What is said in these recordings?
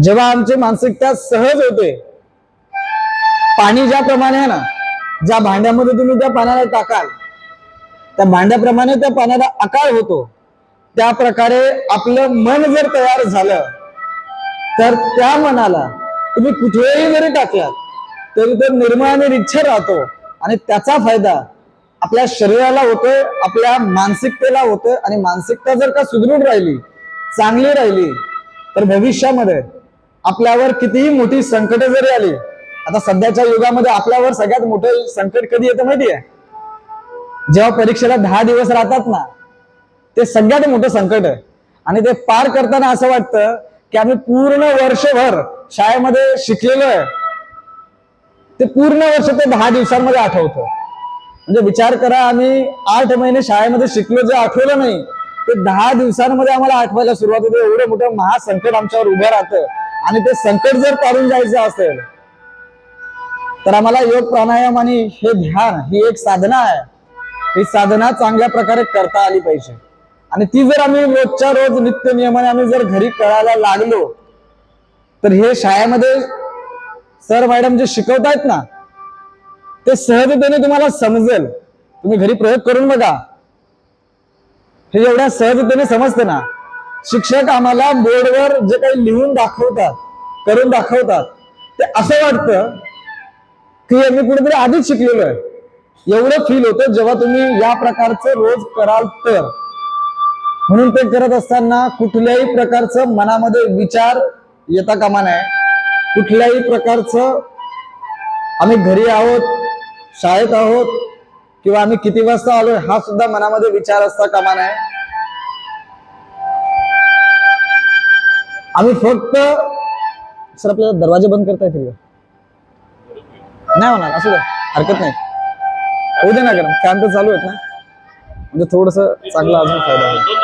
जेव्हा आमची मानसिकता सहज होते पाणी ज्याप्रमाणे आहे ना ज्या भांड्यामध्ये तुम्ही त्या पाण्याला टाकाल त्या भांड्याप्रमाणे त्या पाण्याला आकार होतो त्या प्रकारे आपलं मन जर तयार झालं तर त्या मनाला तुम्ही कुठेही जरी टाकलात तरी तो निर्मळ आणि रिच्छ राहतो आणि त्याचा फायदा आपल्या शरीराला होतोय आपल्या मानसिकतेला होतोय आणि मानसिकता जर का सुदृढ राहिली चांगली राहिली तर भविष्यामध्ये आपल्यावर कितीही मोठी संकट जरी आली आता सध्याच्या युगामध्ये आपल्यावर सगळ्यात मोठं संकट कधी येतं माहितीये? जेव्हा परीक्षेला दहा दिवस राहतात ना ते सगळ्यात मोठं संकट आहे. आणि ते पार करताना असं वाटतं की आम्ही पूर्ण वर्षभर शाळेमध्ये शिकलेलो आहे. ते पूर्ण वर्ष ते दहा दिवसांमध्ये आठवतं. म्हणजे विचार करा आम्ही आठ महिने शाळेमध्ये शिकलो जे आठवलं नाही ते दहा दिवसांमध्ये आम्हाला आठवायला सुरुवात होते. एवढं मोठं महासंकट आमच्यावर उभं राहतं. आणि ते संकट जर काढून जायचं असेल तर आम्हाला योग प्राणायाम आणि हे ध्यान ही एक साधना आहे. ही साधना चांगल्या प्रकारे करता आली पाहिजे. आणि ती जर आम्ही रोजच्या रोज नित्य नियमाने आम्ही जर घरी करायला लागलो तर हे शाळेमध्ये सर मॅडम जे शिकवतायत ना ते सहजतेने तुम्हाला समजेल. तुम्ही घरी प्रयोग करून बघा. हे एवढ्या सहजतेने समजते ना. शिक्षक आम्हाला बोर्डवर जे काही लिहून दाखवतात करून दाखवतात ते असं वाटतं की आम्ही कुठेतरी आधीच शिकलेलो आहे. एवढं फील होतं जेव्हा तुम्ही या प्रकारचं रोज कराल तर. म्हणून ते करत असताना कुठल्याही प्रकारचं मनामध्ये विचार येता कामा नये. कुठल्याही प्रकारचं आम्ही घरी आहोत शाळेत आहोत किंवा आम्ही किती वाजता आलोय हा सुद्धा मनामध्ये विचार असता कामा नये. आम्ही फक्त सर आपल्याला दरवाजे बंद करता येतील का? नाही होणार असू द्या हरकत नाही. होऊ दे ना कारण फॅन तर चालू आहेत ना. म्हणजे थोडस चांगला अजून फायदा होईल.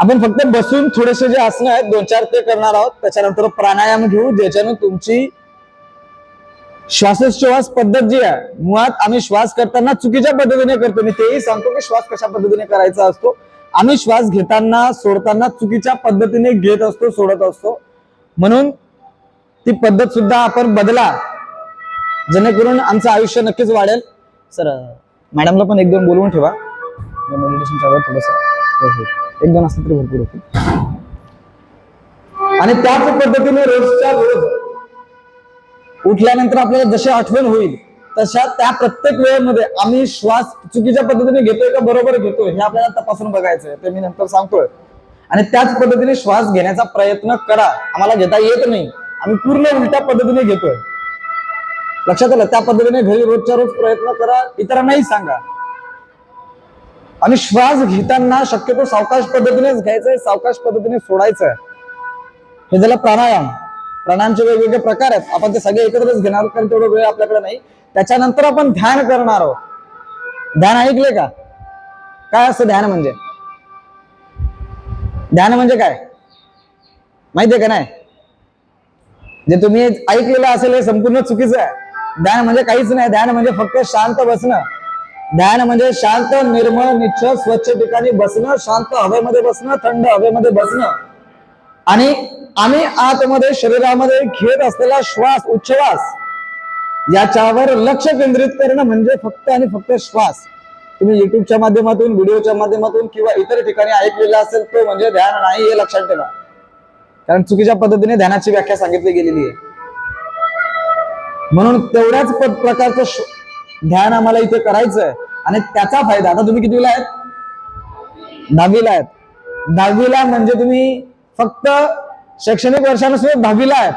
आपण फक्त बसून थोडेसे जे आसनं आहेत दोन चार ते करणार आहोत. त्याच्यानंतर प्राणायाम घेऊ ज्याच्यानं तुमची श्वासोच्छ्वास पद्धत जी आहे मुळात आम्ही श्वास करताना चुकीच्या पद्धतीने करतो. मी तेही सांगतो की श्वास कशा पद्धतीने करायचा असतो. आम्ही श्वास घेताना सोडताना चुकीच्या पद्धतीने घेत असतो सोडत असतो. म्हणून ती पद्धत सुद्धा आपण बदला. जेणेकरून आमचं आयुष्य नक्कीच वाढेल. सर मॅडमला पण एक दोन बोलवून ठेवा. मेडिटेशनच्या वेळेत थोडस एक दोन असलं तरी भरपूर होते आणि त्याच पद्धतीने रोजच्या रोज उठल्यानंतर आपल्याला जशी आठवण होईल तशा त्या प्रत्येक वेळेमध्ये आम्ही श्वास चुकीच्या पद्धतीने घेतोय का बरोबर घेतोय हे आपल्याला तपासून बघायचंय. ते मी नंतर सांगतोय. आणि त्याच पद्धतीने श्वास घेण्याचा प्रयत्न करा. आम्हाला घेता येत नाही. आम्ही पूर्ण उलट्या पद्धतीने घेतोय. लक्षात आलं? त्या पद्धतीने घरी रोजच्या रोज प्रयत्न करा. इतरांनाही सांगा. आणि श्वास घेताना शक्यतो सावकाश पद्धतीनेच घ्यायचंय सावकाश पद्धतीने सोडायचंय. हे झालं प्राणायाम. प्राणायामचे वेगवेगळे प्रकार आहेत. आपण ते सगळे एकत्रच घेणार कारण तेवढं वेळ आपल्याकडे नाही. त्याच्यानंतर आपण ध्यान करणार आहोत. ध्यान ऐकले का? काय असतं ध्यान म्हणजे? ध्यान म्हणजे काय? माहितीये का नाही? जे तुम्ही ऐकलेलं असेल हे संपूर्ण चुकीचं आहे. ध्यान म्हणजे काहीच नाही. ध्यान म्हणजे फक्त शांत बसणं. ध्यान म्हणजे शांत निर्मळ निच्छ स्वच्छ ठिकाणी बसणं शांत हवेमध्ये बसणं थंड हवेमध्ये बसणं. आणि आम्ही आतमध्ये शरीरामध्ये घेत असलेला श्वास उच्छ्वास याच्यावर लक्ष केंद्रित करणं म्हणजे फक्त आणि फक्त श्वास. तुम्ही युट्यूबच्या माध्यमातून व्हिडिओच्या माध्यमातून किंवा इतर ठिकाणी ऐकलेला असेल तो म्हणजे ध्यान नाही हे लक्षात ठेवा. कारण चुकीच्या पद्धतीने ध्यानाची व्याख्या सांगितली गेलेली आहे. म्हणून तेवढ्याच प्रकारचं ध्यान आम्हाला इथे करायचं आणि त्याचा फायदा आता तुम्ही कितीला आहेत? दहावीला आहेत. दहावीला म्हणजे तुम्ही फक्त शैक्षणिक वर्षानुसार दहावीला आहेत.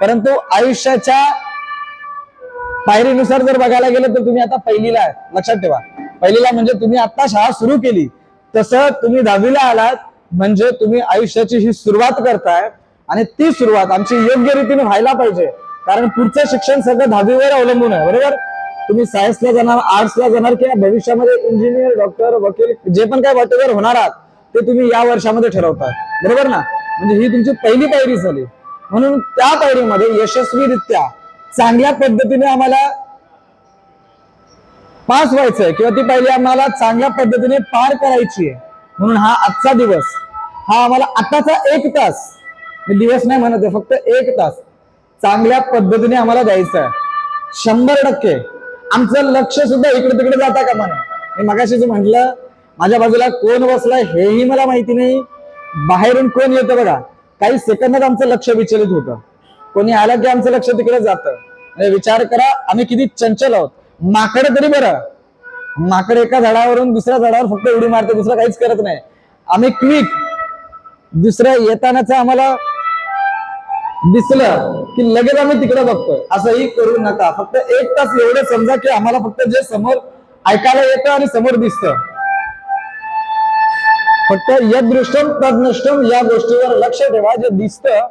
परंतु आयुष्याच्या पायरीनुसार जर बघायला गेलं तर तुम्ही आता पहिलीला आहे. लक्षात ठेवा. पहिलीला म्हणजे तुम्ही आता शाळा सुरू केली. तसं तुम्ही दहावीला आलात म्हणजे तुम्ही आयुष्याची ही सुरुवात करताय आणि ती सुरुवात आमची योग्य रीतीने व्हायला पाहिजे. कारण पुढचं शिक्षण सगळं दहावीवर अवलंबून आहे बरोबर? तुम्ही सायन्सला जाणार आर्ट्सला जाणार किंवा भविष्यामध्ये इंजिनियर डॉक्टर वकील जे पण काय वाटेवर होणार आहात ते तुम्ही या वर्षामध्ये ठरवताय. बरोबर ना? म्हणजे ही तुमची पहिली पायरी झाली. म्हणून त्या पायरीमध्ये यशस्वीरित्या चांगल्या पद्धतीने आम्हाला पास व्हायचंय. किंवा ती पहिली आम्हाला चांगल्या पद्धतीने पार करायची आहे म्हणून हा आजचा दिवस. हा आम्हाला आताचा एक तास. मी दिवस नाही म्हणत आहे फक्त एक तास. चांगल्या पद्धतीने आम्हाला द्यायचा आहे शंभर टक्के. आमचं लक्ष सुद्धा इकडे तिकडे जाता का म्हणे मी मगाशीच म्हटलं माझ्या बाजूला कोण बसलाय हेही मला माहिती नाही. बाहेरून कोण येतं बघा. काही सेकंदात आमचं लक्ष विचलित होतं. कोणी आलं की आमचं लक्ष तिकडे जातं. म्हणजे विचार करा आम्ही किती चंचल आहोत. माकड तरी बरं. माकड एका झाडावरून दुसऱ्या झाडावर फक्त उडी मारते दुसरं काहीच करत नाही. आम्ही क्विक. दुसऱ्या येतानाच आम्हाला दिसलं की लगेच आम्ही तिकडे बघतोय. असंही करू नका. फक्त एक तास एवढं समजा की आम्हाला फक्त जे समोर ऐकायला येतं आणि समोर दिसत. फक्त यदृष्टम तदनष्टम या गोष्टीवर लक्ष ठेवा जे दिसतं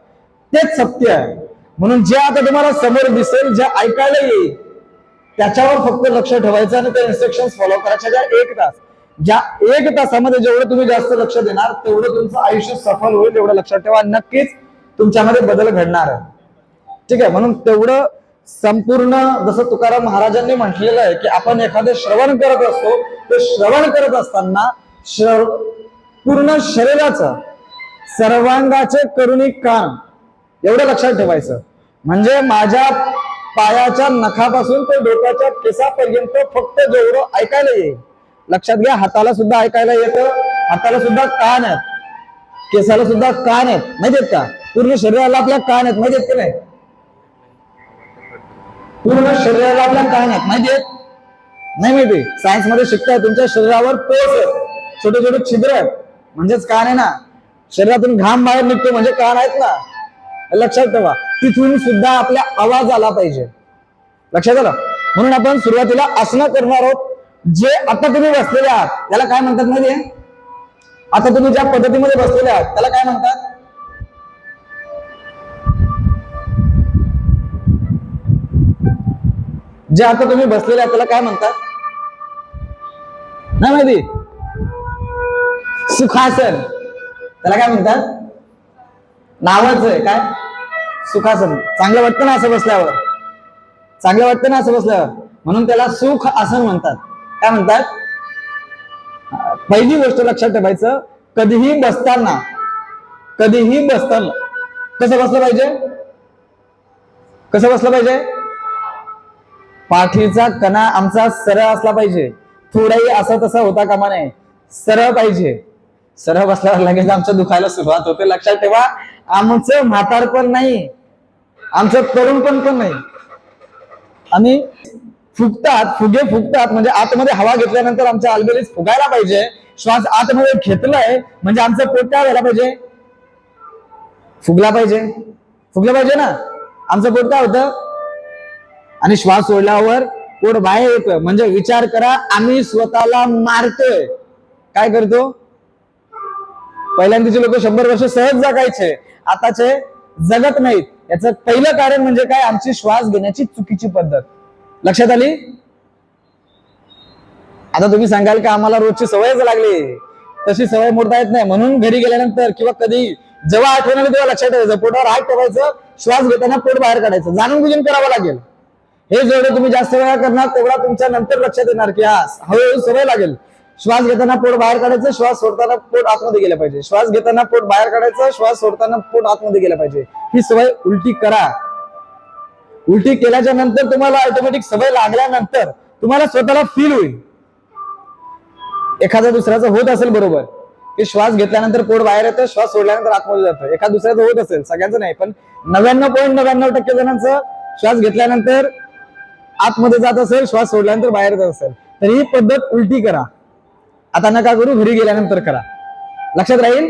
तेच सत्य आहे. म्हणून जे आता तुम्हाला समोर दिसेल जे ऐकायला येईल त्याच्यावर फक्त लक्ष ठेवायचं आणि ते इन्स्ट्रक्शन फॉलो करायच्या ज्या एक तास. ज्या एक तासामध्ये जेवढं तुम्ही जास्त लक्ष देणार तेवढं तुमचं आयुष्य सफल होईल एवढं लक्षात ठेवा. नक्कीच तुमच्यामध्ये बदल घडणार आहे. ठीक आहे? म्हणून तेवढं संपूर्ण जसं तुकाराम महाराजांनी म्हटलेलं आहे की आपण एखादं श्रवण करत असतो ते श्रवण करत असताना श्रव पूर्ण शरीराचं सर्वांगाचे करुणी काम एवढं लक्षात ठेवायचं. म्हणजे माझ्या पायाच्या नखापासून ते डोक्याच्या केसापर्यंत फक्त जेवढं ऐकायला येईल. लक्षात घ्या हाताला सुद्धा ऐकायला येतं हाताला सुद्धा कान आहेत. केसाला सुद्धा कान आहेत. माहितीत का? पूर्ण शरीराला आपल्या कान आहेत. माहितीत की नाही? पूर्ण शरीराला आपल्या कान आहेत. माहितीयेत? नाही माहिती. सायन्समध्ये शिकताय तुमच्या शरीरावर पोच आहेत छोटे छोटे छिद्र आहेत. म्हणजेच कान आहे ना. शरीरातून घाम बाहेर निघतो म्हणजे कान आहेत ना. लक्षात ठेवा तिथून सुद्धा आपल्या आवाज आला पाहिजे. लक्षात आलं? म्हणून आपण सुरुवातीला आसनं करणार आहोत. जे आता तुम्ही बसलेले आहात त्याला काय म्हणतात माहितीये आता तुम्ही ज्या पद्धतीमध्ये बसलेले आहात त्याला काय म्हणतात? जे आता तुम्ही बसलेले आहात त्याला काय म्हणतात? नाही माहिती? सुखासन. त्याला काय म्हणतात? नावच आहे काय? सुखासन. चांगलं वाटतं ना असं बसल्यावर? चांगलं वाटतं ना असं बसल्यावर? म्हणून त्याला सुख आसन म्हणतात. काय म्हणतात? पहिली गोष्ट लक्षात ठेवायचं कधीही बसताना कधीही बसताना कसं बसलं पाहिजे? कसं बसलं पाहिजे? पाठीचा कणा आमचा सरळ असला पाहिजे. थोडाही असा तसा होता कामा नये. सरळ पाहिजे. सरळ बसल्यावर लगेच आमचं दुखायला सुरुवात होते. लक्षात ठेवा. आमचं म्हातार पण नाही आमचं तरुण पण नाही. आम्ही फुगतात फुगे फुगतात म्हणजे आतमध्ये हवा घेतल्यानंतर आमच्या आलबेलीत फुगायला पाहिजे. श्वास आतमध्ये घेतलाय म्हणजे आमचं पोट काय व्हायला पाहिजे. फुगला पाहिजे. फुगलं पाहिजे ना? आमचं पोट काय होतं? आणि श्वास सोडल्यावर पोट बाहेर येतं. म्हणजे विचार करा आम्ही स्वतःला मारतोय. काय करतो? पहिल्यांदाचे लोक शंभर वर्ष सहज जगायचे आताचे जगत नाहीत. याचं पहिलं कारण म्हणजे काय? आमची श्वास घेण्याची चुकीची पद्धत. लक्षात आली? आता तुम्ही सांगाल की आम्हाला रोजची सवयच लागली? तशी सवय मोडता येत नाही. म्हणून घरी गेल्यानंतर किंवा कधी जेव्हा आठवण आली तेव्हा लक्षात ठेवायचं. पोटावर हात ठेवायचं श्वास घेताना पोट बाहेर काढायचं. जाणून बुजून करावं लागेल. हे जेवढे तुम्ही जास्त वेळा करणार तेवढा तुमच्या नंतर लक्षात येणार की हा हळूहळू सवय लागेल. श्वास घेताना पोट बाहेर काढायचं श्वास सोडताना पोट आतमध्ये गेलं पाहिजे. श्वास घेताना पोट बाहेर काढायचं श्वास सोडताना पोट आतमध्ये गेलं पाहिजे. ही सवय उलटी करा. उलटी केल्याच्यानंतर तुम्हाला ऑटोमॅटिक सवय लागल्यानंतर तुम्हाला स्वतःला फील होईल. एखादा दुसऱ्याचं होत असेल बरोबर की श्वास घेतल्यानंतर पोट बाहेर येतं श्वास सोडल्यानंतर आतमध्ये जातं. एखाद दुसऱ्याचं होत असेल सगळ्यांचं नाही पण नव्याण्णव पॉईंट नव्याण्णव टक्के जणांचं श्वास घेतल्यानंतर आतमध्ये जात असेल श्वास सोडल्यानंतर बाहेर जात असेल. तर ही पद्धत उलटी करा. आता नका करू घरी गेल्यानंतर करा. लक्षात राहील?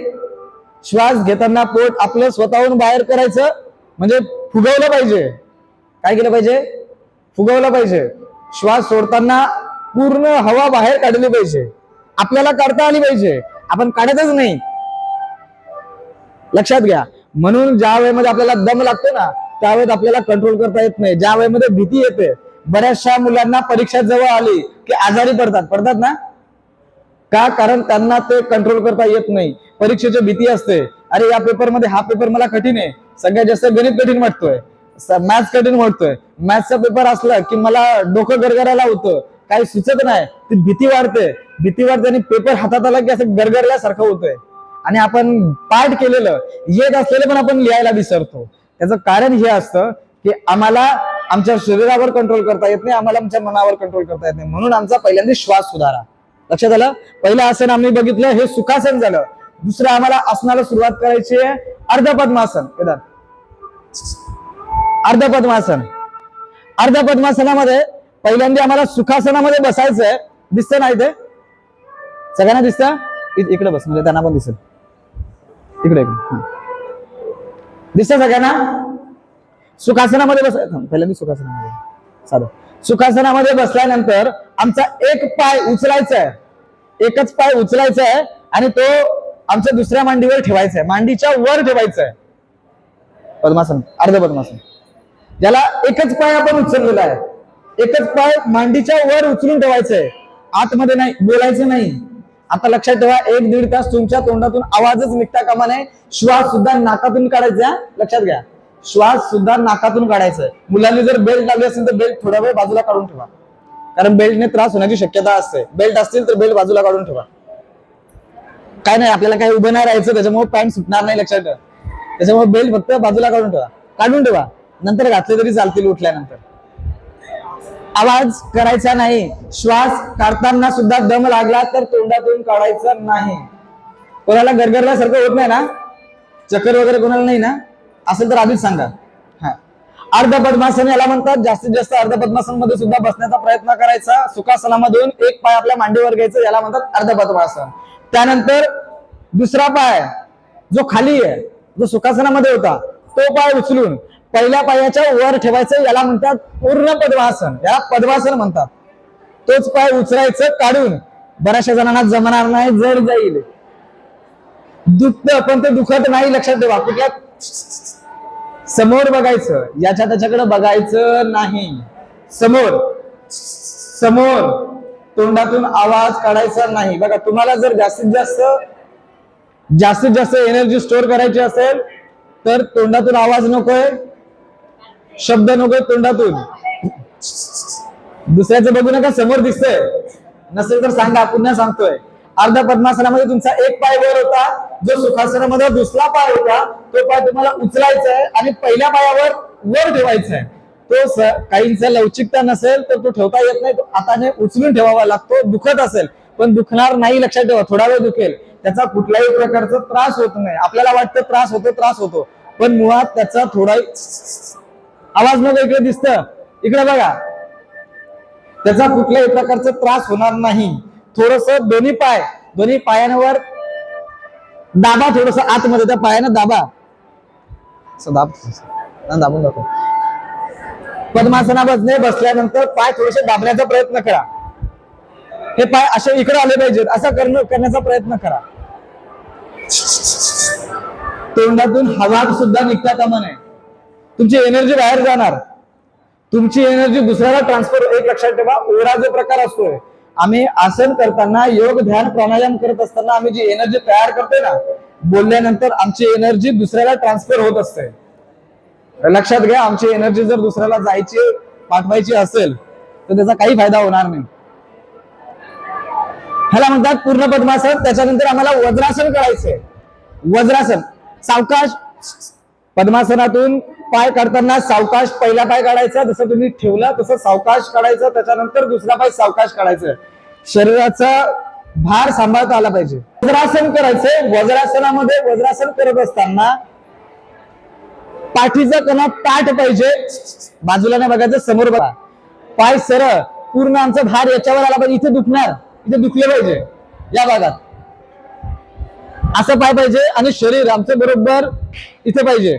श्वास घेताना पोट आपलं स्वतःहून बाहेर करायचं म्हणजे फुगवलं पाहिजे. काय केलं पाहिजे? फुगवलं पाहिजे. श्वास सोडताना पूर्ण हवा बाहेर काढली पाहिजे. आपल्याला काढता आली पाहिजे. आपण काढतच नाही. लक्षात घ्या. म्हणून ज्या वेळेमध्ये आपल्याला दम लागतो ना त्यावेळेस आपल्याला कंट्रोल करता येत नाही. ज्या वेळेमध्ये भीती येते बऱ्याचशा मुलांना परीक्षा जवळ आली की आजारी पडतात. पडतात ना? का? कारण त्यांना ते कंट्रोल करता येत नाही. परीक्षेची भीती असते. अरे या पेपरमध्ये हा पेपर मला कठीण आहे. सगळ्यात जास्त गणित कठीण वाटतोय. मॅथ्स कठीण वाटतोय. मॅथ्सचा पेपर असला की मला डोकं गरगरायला होतं. काही सुचत नाही. ती भीती वाढते. भीती वाढते आणि पेपर हातात आला की असं गरगरल्यासारखं होतंय. आणि आपण पाठ केलेलं येत असलेलं पण आपण लिहायला विसरतो. त्याचं कारण हे असतं की आम्हाला आमच्या शरीरावर कंट्रोल करता येत नाही. आम्हाला आमच्या मनावर कंट्रोल करता येत नाही. म्हणून आमचा पहिल्यांदा श्वास सुधारा. लक्षात आलं? पहिलं आसन आम्ही बघितलं हे सुखासन झालं. दुसरं आम्हाला आसनाला सुरुवात करायची आहे अर्ध पद्मासन केदार अर्ध पद्मासन अर्ध पद्मासनामध्ये पहिल्यांदा आम्हाला सुखासनामध्ये बसायचंय. दिसत नाही ते? सगळ्यांना दिसत? इकडे बस म्हणजे त्यांना पण दिसत इकडे इकडे. दिसतं सगळ्यांना? सुखासनामध्ये बसायचं. पहिल्यांदा सुखासनामध्ये. साधं सुखासनामध्ये बसल्यानंतर आमचा एक पाय उचलायचा आहे एकच पाय उचलायचा आहे आणि तो आमच्या दुसऱ्या मांडीवर ठेवायचा आहे मांडीच्या वर ठेवायचा आहे पद्मासन अर्ध पद्मासन. ज्याला एकच पाय आपण उचललेला आहे. एकच पाय मांडीच्या वर उचलून ठेवायचं आहे आतमध्ये नाही बोलायचं नाही. आता लक्षात ठेवा एक दीड तास तुमच्या तोंडातून आवाजच निघता कामा नये. श्वास सुद्धा नाकातून काढायचा. लक्षात घ्या. श्वास सुद्धा नाकातून काढायचा. आहे. मुलांनी जर बेल्ट लावली असेल तर बेल्ट थोडा वेळ बाजूला काढून ठेवा. कारण बेल्टने त्रास होण्याची शक्यता असते. बेल्ट असतील तर बेल्ट बाजूला काढून ठेवा. काय नाही आपल्याला काही उभं नाही राहायचं त्याच्यामुळे पॅन्ट सुटणार नाही लक्षात ठेवा. त्याच्यामुळे बेल्ट फक्त बाजूला काढून ठेवा. काढून ठेवा. नंतर घातले तरी चालतील उठल्यानंतर. आवाज करायचा नाही. श्वास काढताना सुद्धा दम लागला तर तोंडातून काढायचा नाही. कोणाला गरगरल्यासारखं होत नाही ना? चक्कर वगैरे कोणाला नाही ना? असेल तर आधीच सांगा. हा. अर्ध पद्मासन याला म्हणतात. जास्तीत जास्त अर्ध पद्मासनमध्ये सुद्धा बसण्याचा प्रयत्न करायचा. सुखासनामधून एक पाय आपल्या मांडीवर घ्यायचं याला म्हणतात अर्ध पद्मासन. त्यानंतर दुसरा पाय जो खाली आहे जो सुखासनामध्ये होता तो पाय उचलून पहिल्या पायाच्या वर ठेवायचं याला म्हणतात पूर्ण पद्मासन. याला पद्मासन म्हणतात. तोच पाय उचलायचं काढून बऱ्याचशा जणांना जमणार नाही जड जाईल. दुखत पण ते दुखत नाही लक्षात ठेवा. कुठल्या समोर बघायचं याच्या त्याच्याकडे बघायचं नाही. समोर समोर तोंडातून आवाज काढायचा नाही. बघा तुम्हाला जर जास्तीत जास्त जास्तीत जास्त एनर्जी स्टोअर करायची असेल तर तोंडातून आवाज नकोय शब्द नकोय तोंडातून. दुसऱ्याचं बघू नका समोर दिसतंय. नसेल तर सांगा पुन्हा सांगतोय. अर्ध पद्मासनामध्ये तुमचा एक पाय वर होता जो सुखासनामध्ये दुसरा पाय होता तो पाय तुम्हाला उचलायचा आहे आणि पहिल्या पायावर वर ठेवायचा आहे तो काहींचा लवचिकता नसेल तर तो ठेवता येत नाही. तो हाताने उचलून ठेवावा लागतो दुखत असेल. पण दुखणार नाही लक्षात ठेवा थोडा वेळ दुखेल. त्याचा कुठल्याही प्रकारचा त्रास होत नाही. आपल्याला वाटतं त्रास होतो त्रास होतो. पण मुळात त्याचा थोडा आवाज न इकडे दिसत. इकडे बघा. त्याचा कुठल्याही प्रकारचा त्रास होणार नाही. थोडस दोन्ही पाय दोन्ही पायांवर दाबा थोडस आतमध्ये. त्या पायानं दाबा. दाब दाबून दाखव. पद्मासना बसणे बसल्यानंतर पाय थोडेसे दाबण्याचा प्रयत्न करा. हे पाय असे इकडे आले पाहिजेत. असं करणं करण्याचा प्रयत्न करा. तोंडातून हवा सुद्धा निघता कामा नये तुमची एनर्जी बाहेर जाणार. तुमची एनर्जी दुसऱ्याला ट्रान्सफर एक लक्षात ठेवा. ओरा जो प्रकार असतोय. आम्ही आसन करताना योग ध्यान प्राणायाम करत असताना आम्ही जी एनर्जी तयार करतोय ना बोलल्यानंतर आमची एनर्जी दुसऱ्याला ट्रान्सफर होत असते. लक्षात घ्या आमची एनर्जी जर दुसऱ्याला जायची पाठवायची असेल तर त्याचा काही फायदा होणार नाही. ह्याला म्हणतात पूर्ण पद्मासन त्याच्यानंतर आम्हाला वज्रासन करायचंय. वज्रासन सावकाश पद्मासनातून पाय काढताना सावकाश पहिला पाय काढायचा जसं तुम्ही ठेवला तसं सावकाश काढायचं त्याच्यानंतर दुसरा पाय सावकाश काढायचं. शरीराचा भार सांभाळता आला पाहिजे. वज्रासन करायचं वज्रासनामध्ये वज्रासन करत असताना पाठीचा कणा ताट पाहिजे. बाजूला नाही बघायचं समोर बघा. पाय सरळ पूर्ण आमचा भार याच्यावर आला पाहिजे. इथे दुखणार इथे दुखले पाहिजे. या भागात. असं पाय पाहिजे आणि शरीर आमचं बरोबर इथे पाहिजे.